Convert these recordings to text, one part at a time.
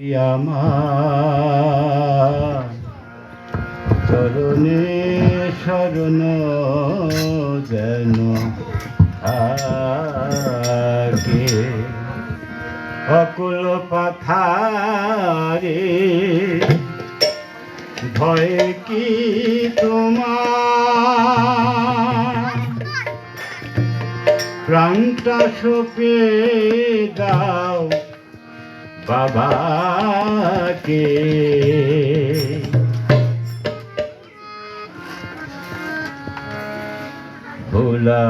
আমার চরণে শরণ যেন থাকে। অকুল পাথারে ভয় কি তোমার? প্রাণটা সপে দাও বাবাকে। ভোলা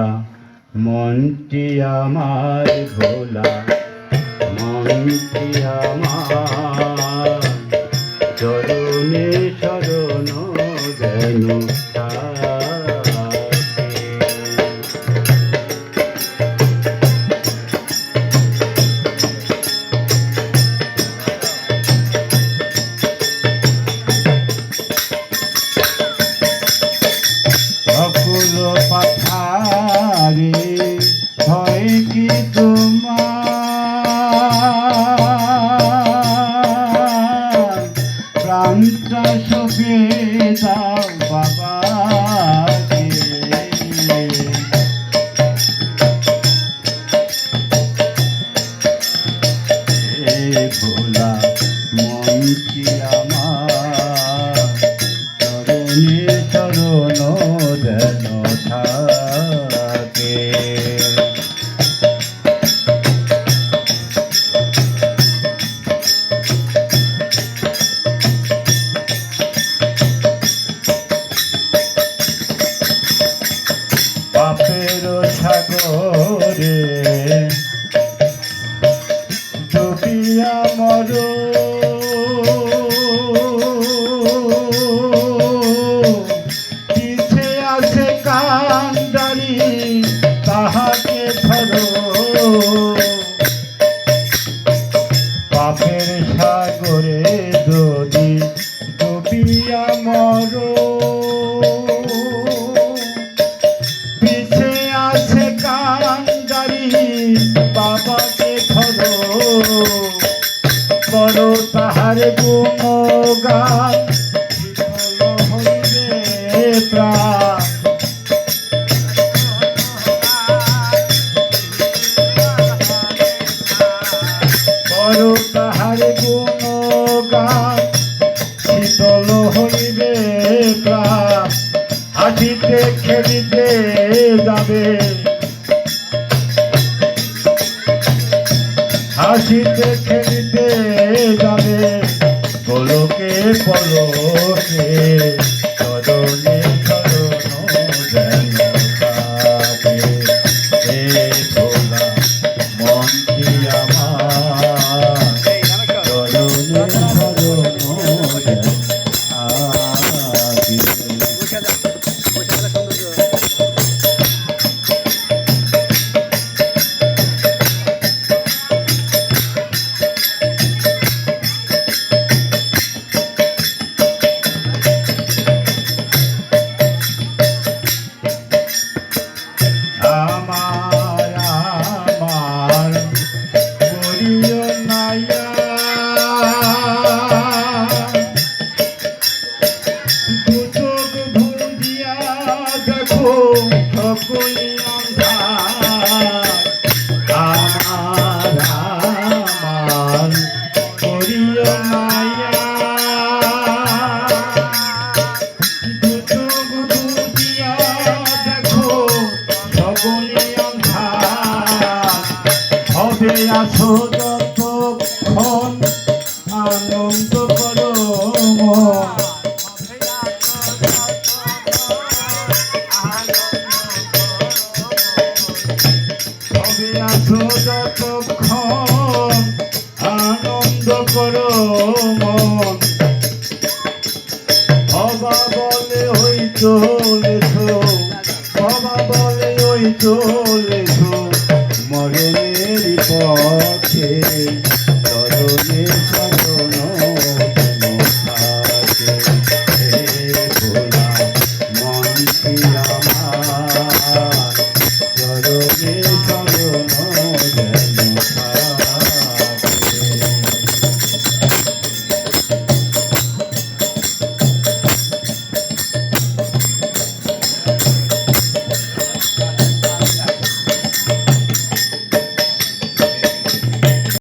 মনটি আমার ভোলা মনটি আমার। চরণে শরণ যেন সবে দাও বাবা ভোলা মনটি আমার ডুবিয়া মর পিছে আছে কান্দারি তাহার গুণগান হইবে প্রাণ করো হাসিতে খেলিতে যাবে। হাসিতে খেলিতে যাবে। পলকে হবে যতক্ষণ আনন্দ করো মন। হবে যতক্ষণ আনন্দ করো মন। বাবা বলে ওই চলেছো বাবা বলে ওই মরণের পথে চরণে চরণ